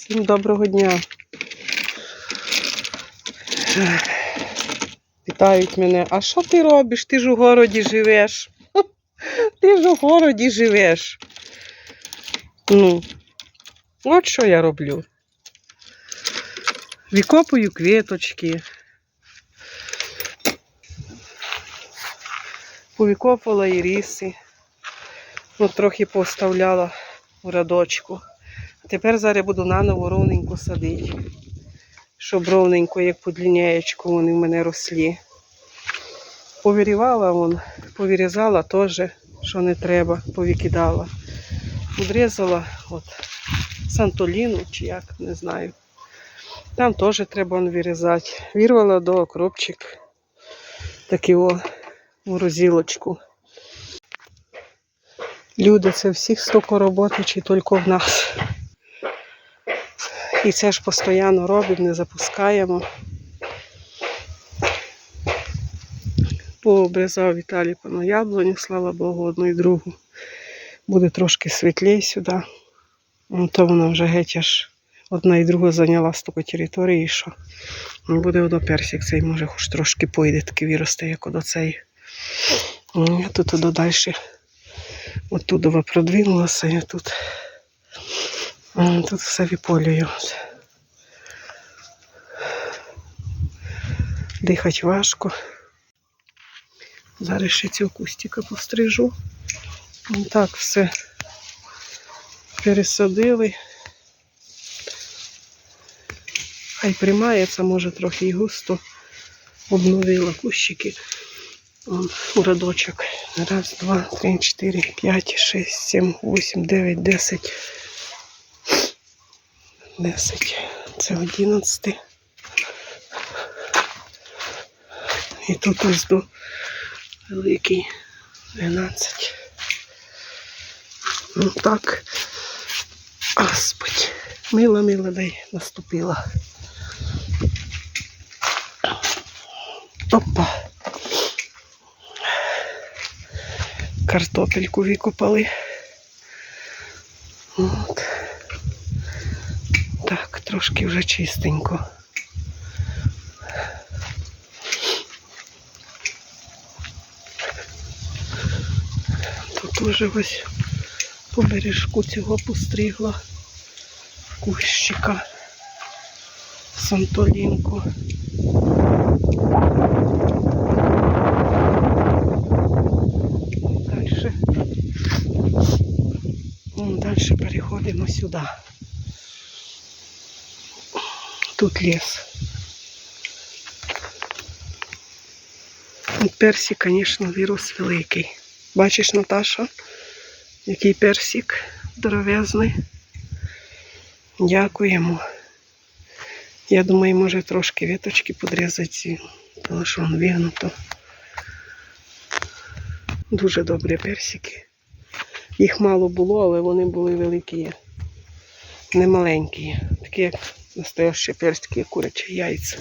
Всім доброго дня. Питають мене, а що ти робиш? Ти ж у городі живеш. Ти ж у городі живеш. Ну, от що я роблю. Викопую квіточки. Повикопувала іріси. От трохи поставляла у радочку. Тепер зараз буду наново ровненько садити. Щоб ровненько, як по лінієчку, вони в мене рослі. Повирівала вон, повирізала теж, що не треба, повикидала. Відрізала от сантоліну чи як, не знаю. Там теж треба вирізати. Вірвала до окропчик. Такий о, у розілочку. Люди, це всіх стільки роботи чи тільки в нас. І це ж постійно робимо, не запускаємо. Пообрізав Віталій на яблуню, слава Богу, одну і другу. Буде трошки світліше сюди. Ну, то вона вже геть аж одна і друга зайняла стільки території, що ну, буде одо персик цей, може, хоч трошки пойде, такий виросте, як одо цей. Ну, Я тут далі. Оттуда продвинулася, я тут. Тут все виполюю. Дихати важко. Зараз ще цього кустика пострижу. Так все пересадили. Хай приймається, може трохи і густо. Обновила кущики. Вон, у. Раз, два, три, чотири, п'ять, шість, сім, вісім, дев'ять, десять. Десять. Це одинадцятий. І тут ось до великий 12. Ну так. Господь. Мила, мила дай наступила. Опа. Картопельку викопали. От. Трошки вже чистенько. Тут уже ось по бережку цього постригла кущика Сантолінку. Далі переходимо сюди. Тут. От Персик, звісно, вірус великий. Бачиш, Наташа, який персик здоровезний. Дякуємо. Я думаю, може трошки віточки подрізати, тому що він вигнуто. Дуже добрі персики. Їх мало було, але вони були великі. Не маленькі. Такі як настоящі перские курячі яйця.